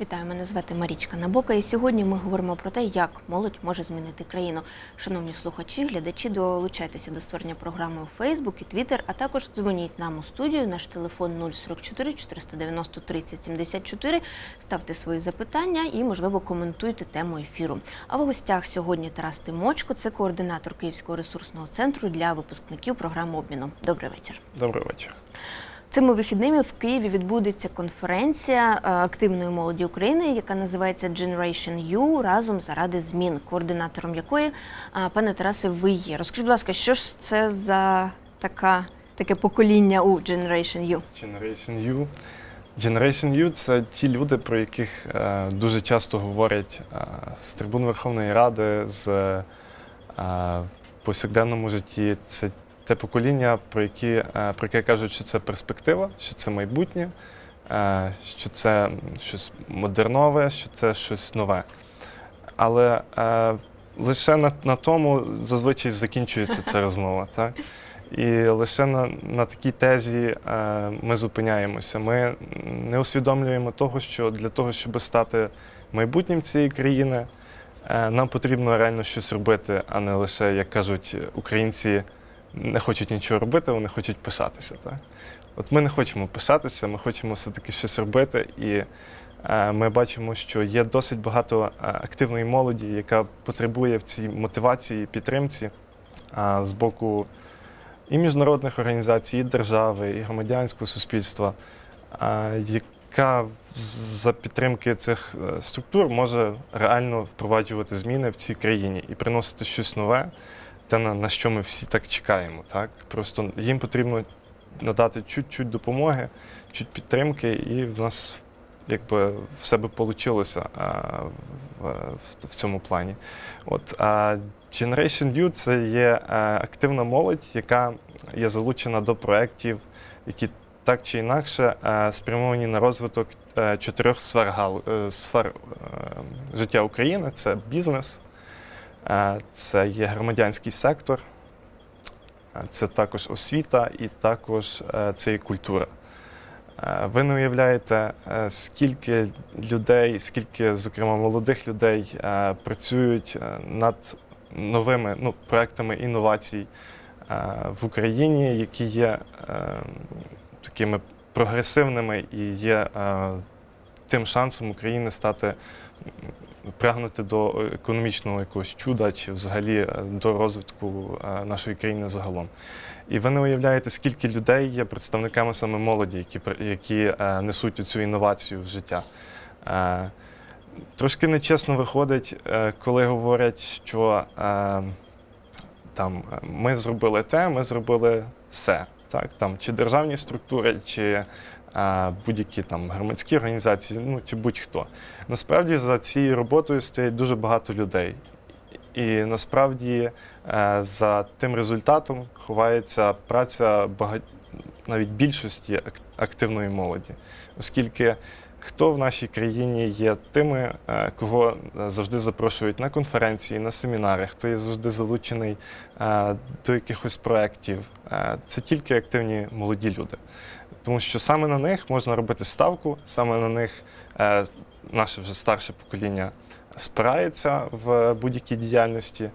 Вітаю, мене звати Марічка Набока, і сьогодні ми говоримо про те, як молодь може змінити країну. Шановні слухачі, глядачі, долучайтеся до створення програми у Facebook і Twitter, а також дзвоніть нам у студію. Наш телефон 044 490 30 74. Ставте свої запитання і, можливо, коментуйте тему ефіру. А в гостях сьогодні Тарас Тимочко, це координатор Київського ресурсного центру для випускників програми обміну. Добрий вечір. Добрий вечір. Цими вихідними в Києві відбудеться конференція е, активної молоді України, яка називається Generation U разом заради змін, координатором якої е, пане Тарасе, ви є. Розкажіть, будь ласка, що ж це за така таке покоління у Generation U? Generation U. Generation U – це ті люди, про яких е, дуже часто говорять з трибун Верховної Ради, з повсякденному житті. Це те покоління, про, які, е, про яке кажуть, що це перспектива, що це майбутнє, е, що це щось модернове, що це щось нове. Але е, лише на, на тому зазвичай закінчується ця розмова. Так? І лише на, на такій тезі ми зупиняємося. Ми не усвідомлюємо того, що для того, щоб стати майбутнім цієї країни, нам потрібно реально щось робити, а не лише, як кажуть, українці не хочуть нічого робити, вони хочуть пишатися. Так? От ми не хочемо пишатися, ми хочемо все-таки щось робити. І е, ми бачимо, що є досить багато е, активної молоді, яка потребує в цій мотивації, підтримці а, з боку і міжнародних організацій, і держави, і громадянського суспільства, а, яка за підтримки цих е, структур може реально впроваджувати зміни в цій країні і приносити щось нове, те, на, на що ми всі так чекаємо. Так? Просто їм потрібно надати чуть-чуть допомоги, чуть підтримки, і в нас якби все би вийшло в, цьому плані. От, а Generation U – це є е, активна молодь, яка є залучена до проєктів, які так чи інакше е, спрямовані на розвиток е, чотирьох сфер, гал- сфер життя України: це бізнес, це є громадянський сектор, е, це також освіта і також е, це є культура. Е, Ви не уявляєте, е, скільки людей, скільки, зокрема, молодих людей е, працюють е, над новими ну, проектами інновацій е, в Україні, які є е, такими прогресивними і є е, тим шансом України стати прагнути до економічного якогось чуда чи взагалі е, до розвитку е, нашої країни загалом. І ви не уявляєте, скільки людей є представниками саме молоді, які, які е, несуть цю інновацію в життя. Трошки нечесно виходить, коли говорять, що там ми зробили те, ми зробили все. Так, там, чи державні структури, чи будь-які там громадські організації, ну чи будь-хто. Насправді за цією роботою стоять дуже багато людей. І насправді е, за тим результатом ховається праця бага... навіть більшості активної молоді, оскільки хто в нашій країні є тими, е, кого завжди запрошують на конференції, на семінари, хто є завжди залучений е, до якихось проєктів, це тільки активні молоді люди. Тому що саме на них можна робити ставку, саме на них е, наше вже старше покоління спирається в будь-якій діяльності,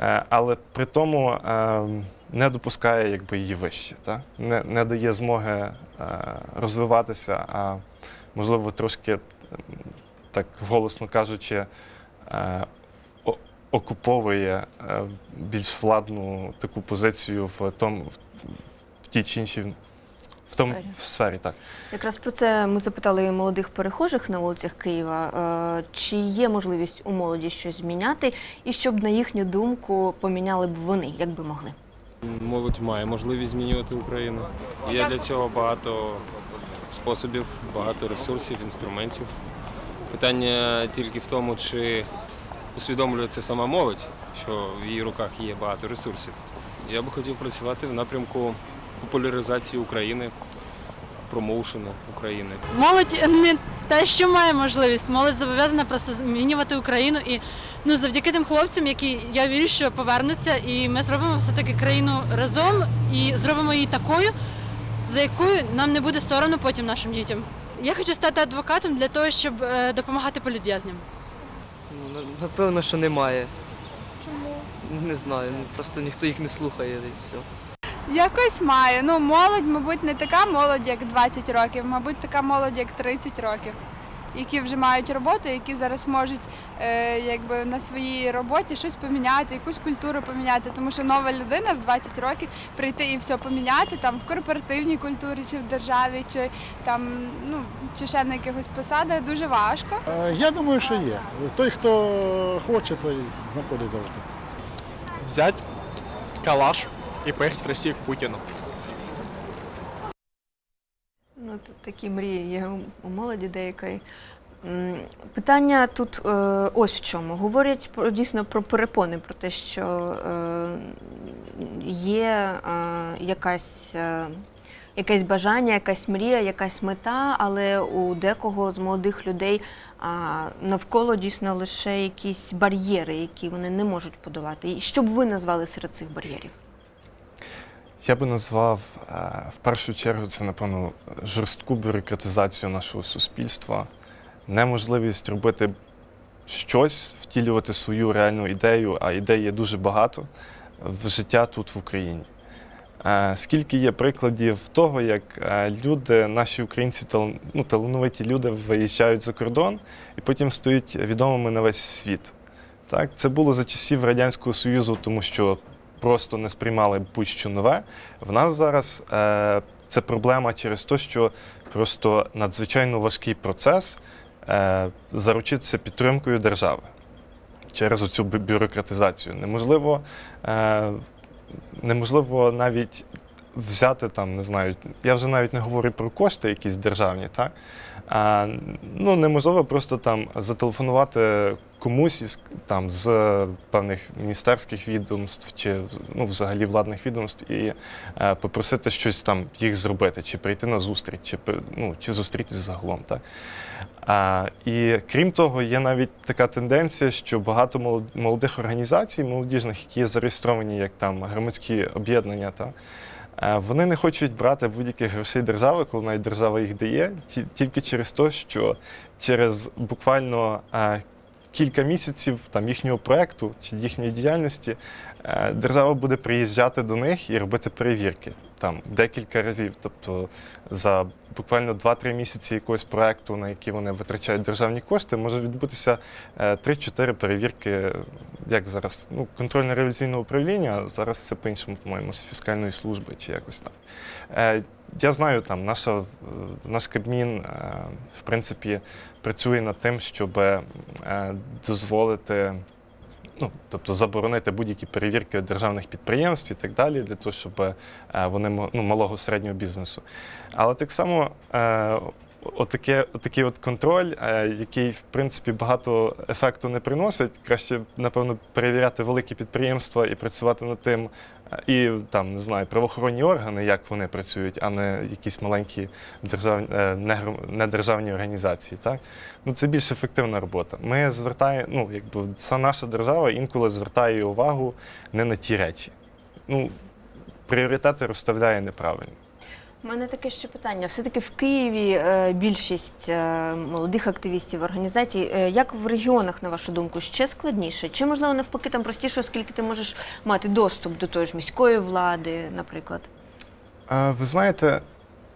е, але при тому е, не допускає якби, її вище, так? Не, не дає змоги е, розвиватися, а можливо трошки, так голосно кажучи, е, окуповує е, більш владну таку позицію в тому, в, в тій чи іншій в тому Сфері. в сфері, так. Якраз про це ми запитали молодих перехожих на вулицях Києва. Е, Чи є можливість у молоді щось зміняти, і щоб на їхню думку поміняли б вони, як би могли? Молодь має можливість змінювати Україну. Є для цього багато способів, багато ресурсів, інструментів. Питання тільки в тому, чи усвідомлює це сама молодь, що в її руках є багато ресурсів. Я би хотів працювати в напрямку популяризації України, промоушену України. Молодь не те, що має можливість, молодь зобов'язана просто змінювати Україну і ну завдяки тим хлопцям, які я вірю, що повернуться, і ми зробимо все таки країну разом і зробимо її такою, за якою нам не буде соромно потім нашим дітям. Я хочу стати адвокатом для того, щоб е, допомагати політв'язням. Ну, Напевно, що немає. Чому? Не знаю, ну, просто ніхто їх не слухає і все. Якось має. Ну, молодь, мабуть, не така молодь, як 20 років, мабуть, така молодь, як 30 років, які вже мають роботу, які зараз можуть е, якби на своїй роботі щось поміняти, якусь культуру поміняти. Тому що нова людина в 20 років прийти і все поміняти там в корпоративній культурі, чи в державі, чи там, ну чи ще на якихось посадах дуже важко. Е, Я думаю, що є. Той, хто хоче, той знаходить завжди. взять калаш и поехать в Россию к Путину. Ну, т- такі мрії є у- молоді деякої. Питання тут е, ось в чому. Говорять про дійсно про перепони, про те, що е, є е, якась, якесь бажання, якась мрія, якась мета, але у декого з молодих людей навколо дійсно лише якісь бар'єри, які вони не можуть подолати. І що б ви назвали серед цих бар'єрів? Я би назвав е, в першу чергу це, напевно, жорстку бюрократизацію нашого суспільства, неможливість робити щось, втілювати свою реальну ідею, а ідей є дуже багато в життя тут в Україні. Е, Скільки є прикладів того, як е, люди, наші українці, ну, талановиті люди виїжджають за кордон і потім стають відомими на весь світ. Так, це було за часів Радянського Союзу, тому що просто не сприймали будь-що нове. В нас зараз е, це проблема через те, що просто надзвичайно важкий процес е, заручитися підтримкою держави через оцю бюрократизацію. Неможливо, е, неможливо навіть взяти там, не знаю, я вже навіть не говорю про кошти якісь державні, так? А, ну, неможливо просто там зателефонувати комусь із там з певних міністерських відомств чи ну, взагалі владних відомств і е, попросити щось там їх зробити, чи прийти на зустріч, чи, ну, чи зустрітися загалом. Так? А, і крім того, є навіть така тенденція, що багато молодих організацій, молодіжних, які є зареєстровані як там громадські об'єднання, та, е, вони не хочуть брати будь-яких грошей держави, коли навіть держава їх дає, тільки через те, що через буквально е, кілька місяців там, їхнього проекту чи їхньої діяльності е, держава буде приїжджати до них і робити перевірки там декілька разів. Тобто за буквально 2-3 місяці якогось проекту, на який вони витрачають державні кошти, може відбутися е, 3-4 перевірки, як зараз, ну, контрольно-ревізійного управління, зараз це по-іншому, по-моєму, з фіскальної служби чи якось так. Е, Я знаю, там наша, е, наш Кабмін, е, в принципі, працює над тим, щоб е, дозволити. Ну, тобто заборонити будь-які перевірки державних підприємств і так далі, для того, щоб е, вони ну, малого середнього бізнесу. Але так само е, отаке, отакий от контроль, е, який в принципі багато ефекту не приносить, краще, напевно, перевіряти великі підприємства і працювати над тим, е, і там не знаю, правоохоронні органи, як вони працюють, а не якісь маленькі державні е, недержавні організації. Так? Ну, це більш ефективна робота. Ми звертаємо, ну, якби ця наша держава інколи звертає увагу не на ті речі. Ну, пріоритети розставляє неправильно. У мене таке ще питання. Все-таки в Києві е, більшість е, молодих активістів організацій. Е, Як в регіонах, на вашу думку, ще складніше? Чи можливо навпаки там простіше, оскільки ти можеш мати доступ до тої ж міської влади, наприклад? А, Ви знаєте,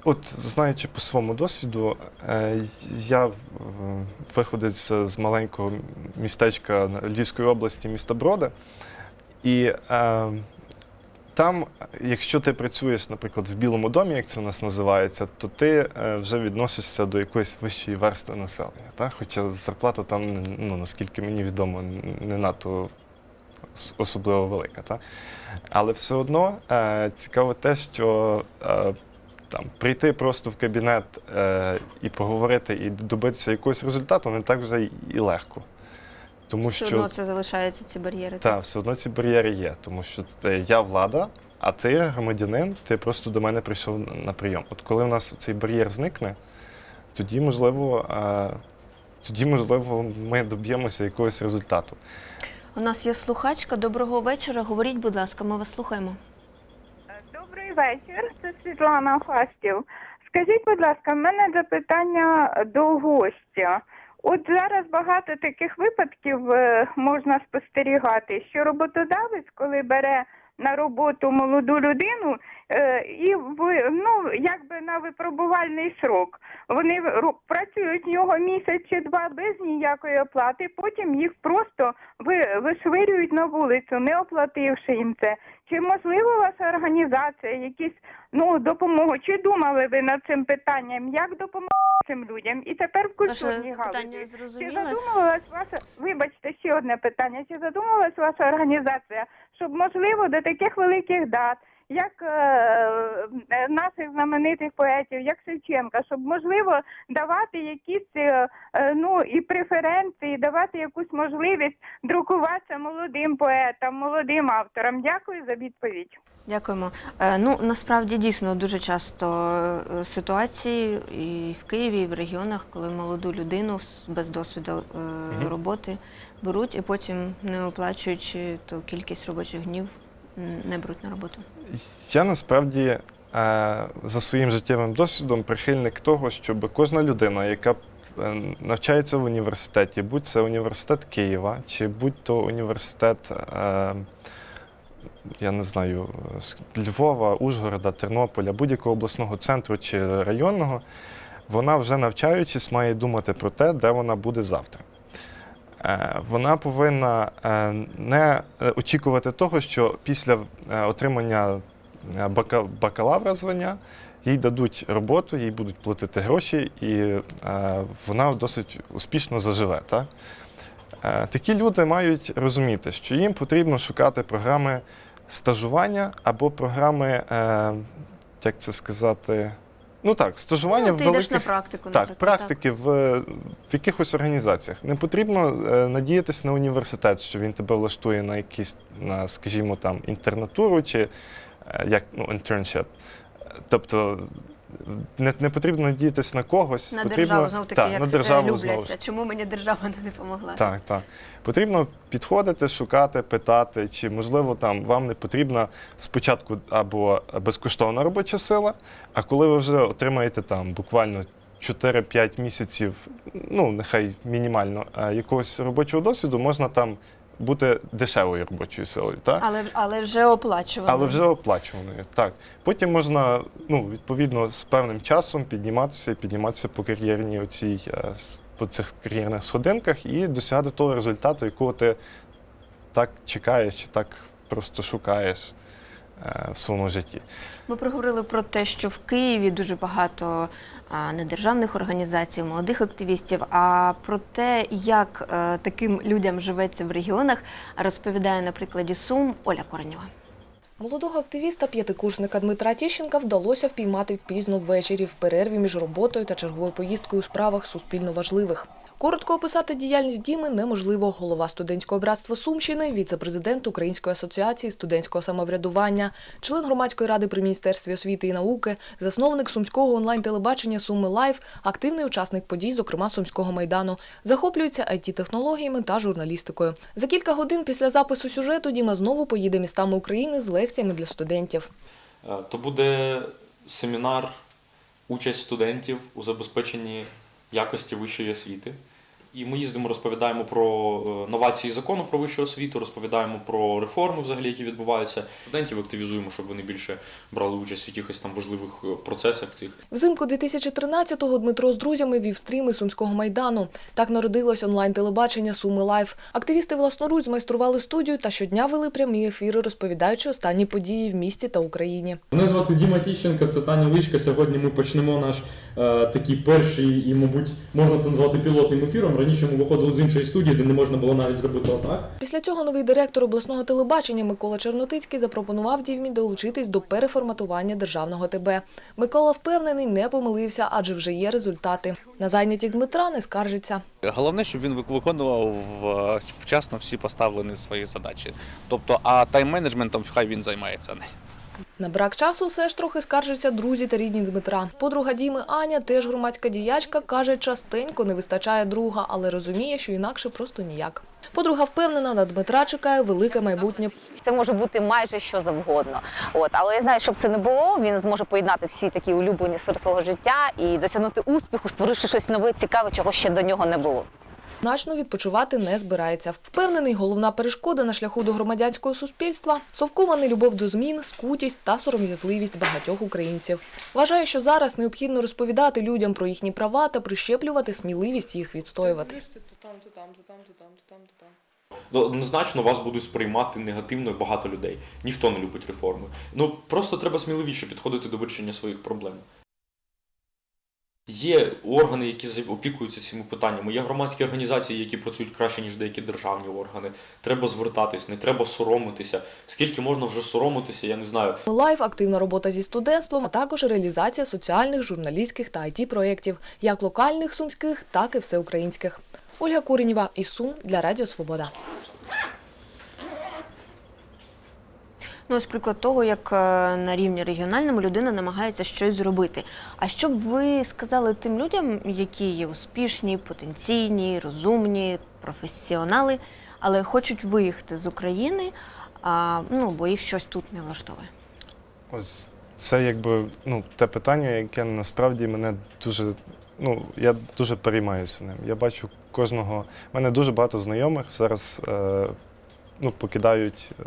от знаючи по своєму досвіду, я виходець з маленького містечка Львівської області, міста Брода. І е, там, якщо ти працюєш, наприклад, в Білому домі, як це у нас називається, то ти е, вже відносишся до якоїсь вищої верстви населення. Так? Хоча зарплата там, ну, наскільки мені відомо, не надто особливо велика. Так? Але все одно е, цікаво те, що е, там, прийти просто в кабінет і поговорити, і добитися якогось результату не так вже і легко. Тому Все що одно це залишаються ці бар'єри. так, все одно ці бар'єри є, тому що е, я влада, а ти громадянин, ти просто до мене прийшов на- прийом. От коли в нас цей бар'єр зникне, тоді, можливо, е, тоді, можливо, ми доб'ємося якогось результату. У нас є слухачка. Доброго вечора. Говоріть, будь ласка, ми вас слухаємо. Добрий вечір, це Світлана Фастів. Скажіть, будь ласка, в мене запитання до гостя. От зараз багато таких випадків е, можна спостерігати, що роботодавець, коли бере на роботу молоду людину, е, і ви, ну, якби на випробувальний срок. Вони працюють в нього місяць чи два без ніякої оплати, потім їх просто вишвирюють на вулицю, не оплативши їм це. Чи можливо у вас організація якісь ну допомогу? Чи думали ви над цим питанням? Як допомогти цим людям? І тепер в культурній галузі. Чи задумувалась ваша вибачте ще одне питання? Чи задумувалась ваша організація, щоб можливо до таких великих дат, як е, е, наших знаменитих поетів, як Шевченка, щоб можливо давати якісь е, е, ну і преференції, давати якусь можливість друкуватися молодим поетам, молодим авторам? Дякую за відповідь. Дякуємо. Е, Ну насправді дійсно дуже часто е, ситуації і в Києві, і в регіонах, коли молоду людину без досвіду е, роботи беруть, і потім, не оплачуючи ту кількість робочих днів, не беруть на роботу. Я насправді е, за своїм життєвим досвідом прихильник того, щоб кожна людина, яка е, навчається в університеті, будь це університет Києва, чи будь то університет, е, я не знаю, Львова, Ужгорода, Тернополя, будь-якого обласного центру чи районного, вона вже навчаючись має думати про те, де вона буде завтра. Е, Вона повинна е, не е, очікувати того, що після отримання бакалавра звання їй дадуть роботу, їй будуть платити гроші, і вона досить успішно заживе. Так? Такі люди мають розуміти, що їм потрібно шукати програми стажування або програми, як це сказати, ну так, стажування Ну, в великих... йдеш на практику, Так, практики практики в, в якихось організаціях. Не потрібно е, надіятися на університет, що він тебе влаштує на якісь, на, скажімо, там, інтернатуру чи е, як ну, internship. Тобто не, не потрібно надіятися на когось. На потрібно, державу знову таки, так, як на державу знову любляться. ж. Чому мені держава не допомогла? Так, так. Потрібно підходити, шукати, питати, чи можливо там вам не потрібна спочатку або безкоштовна робоча сила, а коли ви вже отримаєте там буквально 4-5 місяців, ну нехай мінімально, е, якогось робочого досвіду, можна там бути дешевою робочою силою. Так? Але, але вже оплачувано. Але вже оплачуваною. Так. Потім можна, ну, відповідно, з певним часом підніматися і підніматися по кар'єрній оцій, е, по цих кар'єрних сходинках і досягати того результату, якого ти так чекаєш чи так просто шукаєш в своєму житті. Ми проговорили про те, що в Києві дуже багато недержавних організацій, молодих активістів. А про те, як е, таким людям живеться в регіонах, розповідає на прикладі Сум Оля Коренєва. Молодого активіста п'ятикурсника Дмитра Тіщенка вдалося впіймати пізно ввечері в перерві між роботою та черговою поїздкою у справах суспільно важливих. Коротко описати діяльність Діми неможливо. Голова студентського братства Сумщини, віце-президент Української асоціації студентського самоврядування, член громадської ради при міністерстві освіти і науки, засновник сумського онлайн-телебачення Суми Лайф, активний учасник подій, зокрема Сумського майдану, захоплюється it технологіями та журналістикою. За кілька годин після запису сюжету Діма знову поїде містами України з лекціями для студентів. Е, То буде семінар, участь студентів у забезпеченні якості вищої освіти. І ми їздимо, розповідаємо про е, новації закону про вищу освіту, розповідаємо про реформи, взагалі, які відбуваються. Студентів активізуємо, щоб вони більше брали участь в якихось там важливих е, процесах цих. Взимку 2013-го Дмитро з друзями вів стріми Сумського майдану. Так народилось онлайн-телебачення Суми Лайф. Активісти власноруч змайстрували студію та щодня вели прямі ефіри, розповідаючи останні події в місті та Україні. Мене звати Діма Тіщенко, це Таня Личка. Сьогодні ми почнемо наш е, такий перший і, мабуть, можна це назвати пілотним ефіром. Раніше ми виходили з іншої студії, де не можна було навіть зробити отак. Після цього новий директор обласного телебачення Микола Чернотицький запропонував Дівмі долучитись до переформатування державного ТБ. Микола впевнений, не помилився, адже вже є результати. На зайнятість Дмитра не скаржиться. Головне, щоб він виконував вчасно всі поставлені свої задачі. Тобто, а тайм-менеджментом хай він займається. На брак часу все ж трохи скаржаться друзі та рідні Дмитра. Подруга Діми Аня, теж громадська діячка, каже, частенько не вистачає друга, але розуміє, що інакше просто ніяк. Подруга впевнена, на Дмитра чекає велике майбутнє. Це може бути майже що завгодно. От, але я знаю, щоб це не було, він зможе поєднати всі такі улюблені сфери свого життя і досягнути успіху, створивши щось нове, цікаве, чого ще до нього не було. Значно відпочивати не збирається. Впевнений, головна перешкода на шляху до громадянського суспільства – совкова нелюбов до змін, скутість та сором'язливість багатьох українців. Вважає, що зараз необхідно розповідати людям про їхні права та прищеплювати сміливість їх відстоювати. Ну, Однозначно вас будуть сприймати негативно багато людей. Ніхто не любить реформи. Ну просто треба сміливіше підходити до вирішення своїх проблем. Є органи, які опікуються цими питаннями. Є громадські організації, які працюють краще, ніж деякі державні органи. Треба звертатись, не треба соромитися. Скільки можна вже соромитися, я не знаю. Лайф, активна робота зі студентством, а також реалізація соціальних, журналістських та IT-проєктів, як локальних сумських, так і всеукраїнських. Ольга Куренєва із Сум для Радіо Свобода. Ну, ось приклад того, як е, на рівні регіональному людина намагається щось зробити. А що б ви сказали тим людям, які є успішні, потенційні, розумні, професіонали, але хочуть виїхати з України, а, ну, бо їх щось тут не влаштовує? Ось це якби ну, те питання, яке насправді мене дуже. Ну, я дуже переймаюся ним. Я бачу кожного. У мене дуже багато знайомих зараз е, ну, покидають е,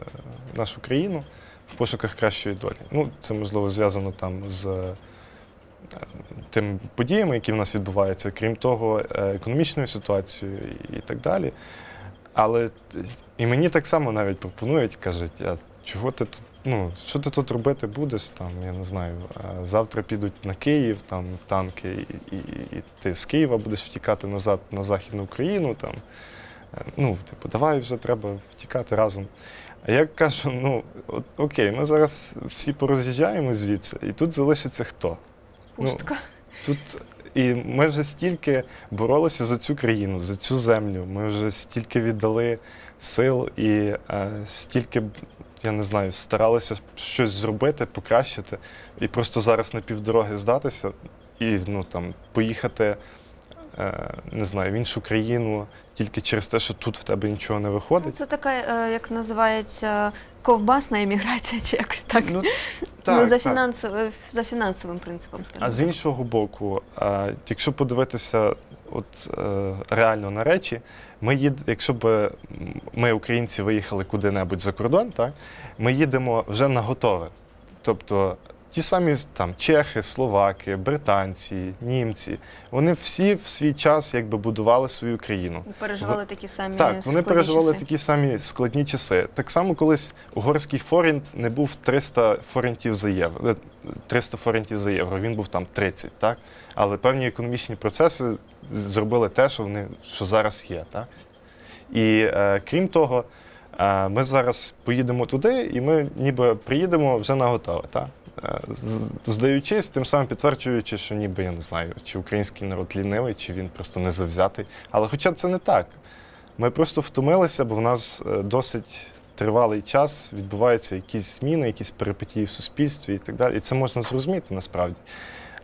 нашу країну в пошуках кращої долі. Ну, це можливо зв'язано там з е, тими подіями, які в нас відбуваються, крім того, е, економічною ситуацією і, так далі. Але і мені так само навіть пропонують, кажуть, а чого ти тут, ну, що ти тут робити будеш? Там, я не знаю, завтра підуть на Київ, там танки, і, і, і ти з Києва будеш втікати назад на Західну Україну. Там. Ну, типу, давай вже треба втікати разом. А я кажу: ну, от, окей, ми зараз всі пороз'їжджаємо звідси, і тут залишиться хто? Пустка. Тут і ми вже стільки боролися за цю країну, за цю землю. Ми вже стільки віддали сил і е, стільки, я не знаю, старалися щось зробити, покращити. І просто зараз на півдороги здатися і ну, там, поїхати, не знаю, в іншу країну тільки через те, що тут в тебе нічого не Ну, виходить. це така, е, як називається, ковбасна еміграція, чи якось так. Ну, Ну, так, за, так. фінансовим, за фінансовим принципом, скажімо. А з іншого боку, е, якщо подивитися от, е, реально на речі, ми їд, якщо б ми, українці, виїхали куди-небудь за кордон, так, ми їдемо вже на готове. Тобто ті самі там, чехи, словаки, британці, німці, вони всі в свій час якби будували свою країну. Переживали такі самі Так, вони складні переживали часи. такі самі складні часи. Так само колись угорський форінт не був 300 форінтів за євро. е, 300 форінтів за євро, він був там 30, так? Але певні економічні процеси зробили те, що вони що зараз є. Так? І е, крім того, е, ми зараз поїдемо туди, і ми ніби приїдемо вже на готове. Здаючись, тим самим підтверджуючи, що ніби я не знаю, чи український народ лінивий, чи він просто не завзятий. Але хоча це не так. Ми просто втомилися, бо в нас е, досить тривалий час відбуваються якісь зміни, якісь перипетії в суспільстві і так далі. І це можна зрозуміти насправді.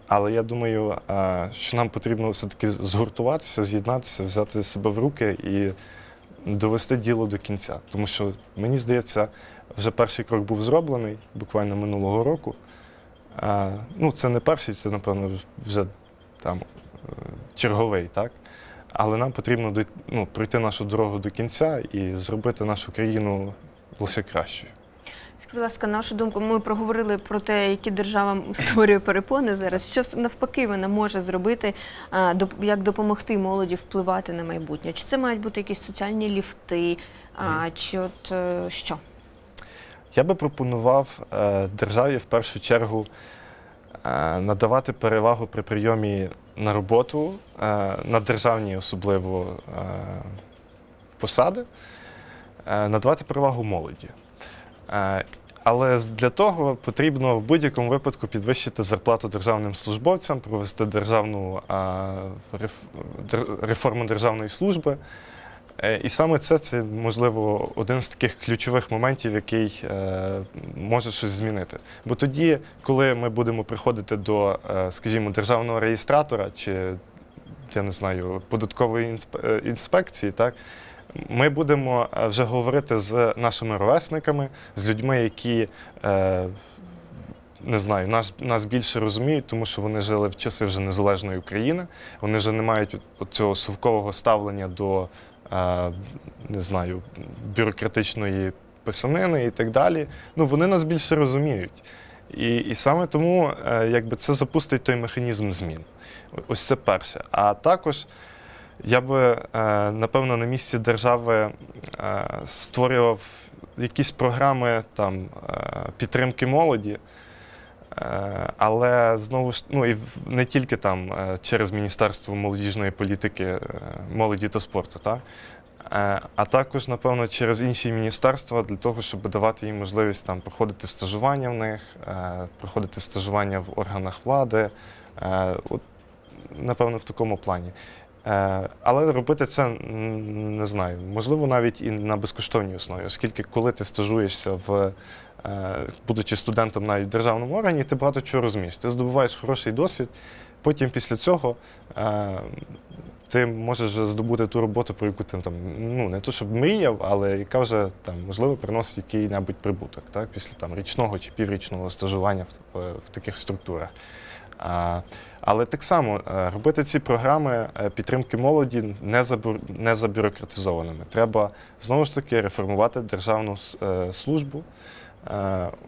Але я думаю, е, що нам потрібно все-таки згуртуватися, з'єднатися, взяти себе в руки і довести діло до кінця. Тому що мені здається, вже перший крок був зроблений буквально минулого року. Е, Ну, це не перший, це, напевно, вже там е, черговий, так? Але нам потрібно ну, пройти нашу дорогу до кінця і зробити нашу країну лише кращою. Скажіть, будь ласка, на вашу думку, ми проговорили про те, які держава створює перепони зараз. Що навпаки вона може зробити, а, як допомогти молоді впливати на майбутнє? Чи це мають бути якісь соціальні ліфти? А, чи от е, що? Я би пропонував е, державі в першу чергу е, надавати перевагу при прийомі на роботу, е, на державні особливо посади, надавати перевагу молоді. Але для того потрібно в будь-якому випадку підвищити зарплату державним службовцям, провести державну реформу державної служби. Е, І саме це, це можливо один з таких ключових моментів, який е, може щось змінити. Бо тоді, коли ми будемо приходити до, е, скажімо, державного реєстратора чи я не знаю, податкової інспекції, так ми будемо вже говорити з нашими ровесниками, з людьми, які. Не знаю, нас, нас більше розуміють, тому що вони жили в часи вже незалежної України. Вони вже не мають цього совкового ставлення до не знаю, бюрократичної писанини і так далі. Ну, вони нас більше розуміють. І, і саме тому е, якби це запустить той механізм змін. Ось це перше. А також я би, е, напевно, на місці держави е, створював якісь програми там, підтримки молоді. Е, Але знову ж ну і не тільки там е, через Міністерство молодіжної політики, е, молоді та спорту, так? А також, напевно, через інші міністерства для того, щоб давати їм можливість там проходити стажування в них, проходити стажування в органах влади. От, напевно, в такому плані. Але робити це не знаю, можливо, навіть і на безкоштовній основі, оскільки коли ти стажуєшся в будучи студентом навіть в державному органі, ти багато чого розумієш. Ти здобуваєш хороший досвід, потім після цього е, ти можеш здобути ту роботу, про яку ти там ну не то щоб мріяв, але яка вже там можливо приносить який-небудь прибуток, так, після там річного чи піврічного стажування в, в, таких структурах. А, але так само е, робити ці програми е, підтримки молоді не, забу, не забюрократизованими. Треба знову ж таки реформувати державну е, службу е,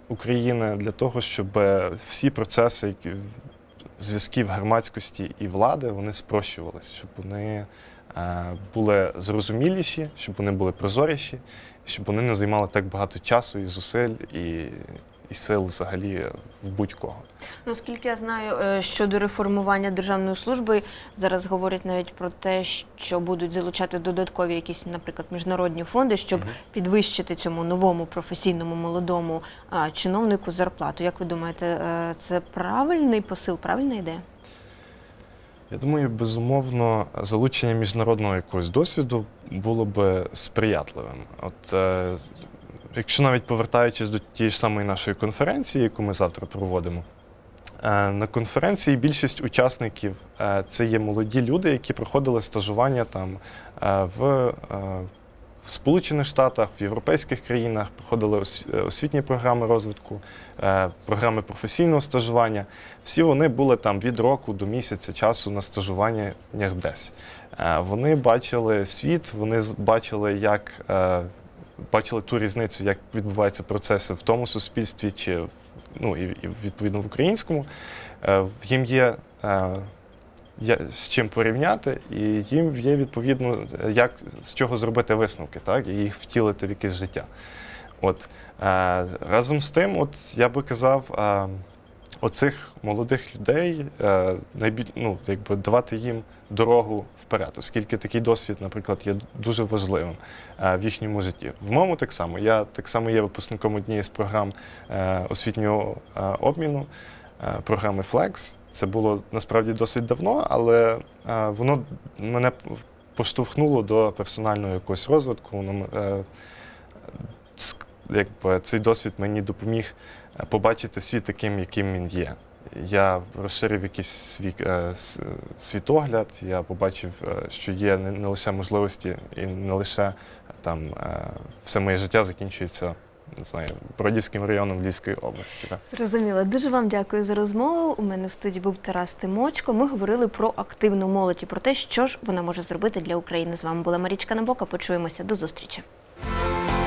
України для того, щоб е, всі процеси які, зв'язків громадськості і влади вони спрощувалися, щоб вони е, були зрозуміліші, щоб вони були прозоріші, щоб вони не займали так багато часу і зусиль і, і сил взагалі в будь-кого. Ну, оскільки я знаю, е, щодо реформування державної служби, зараз говорять навіть про те, що будуть залучати додаткові якісь, наприклад, міжнародні фонди, щоб підвищити цьому новому професійному молодому а, чиновнику зарплату. Як ви думаєте, е, це правильний посил, правильна ідея? Я думаю, безумовно, залучення міжнародного якогось досвіду було би сприятливим. От е, якщо навіть повертаючись до тієї ж самої нашої конференції, яку ми завтра проводимо, е, на конференції більшість учасників е, це є молоді люди, які проходили стажування там е, в. в Сполучених Штатах, в європейських країнах проходили освітні програми розвитку, програми професійного стажування. Всі вони були там від року до місяця часу на стажуваннях десь. Вони бачили світ, вони бачили, як бачили ту різницю, як відбуваються процеси в тому суспільстві, чи ну, і, і відповідно в українському. Е, Їм є. е, з чим порівняти, і їм є відповідно, як з чого зробити висновки, так, і їх втілити в якесь життя. От, е, разом з тим, от я би казав, оцих молодих людей е, найбіль, ну, якби давати їм дорогу вперед, оскільки такий досвід, наприклад, є дуже важливим е, в їхньому житті. В моєму так само. Я так само є випускником однієї з програм е, освітнього обміну, програми Flex. Це було насправді досить давно, але воно мене поштовхнуло до персонального якогось розвитку. Якби цей досвід мені допоміг е, побачити світ таким, яким він є. Я розширив якийсь свій е, світогляд, я побачив, е, що є не, лише можливості і не лише там все моє життя закінчується не знаю, Бродівським районом Львівської області. Так. Зрозуміло. Дуже вам дякую за розмову. У мене в студії був Тарас Тимочко. Ми говорили про активну молодь і про те, що ж вона може зробити для України. З вами була Марічка Набока. Почуємося. До зустрічі.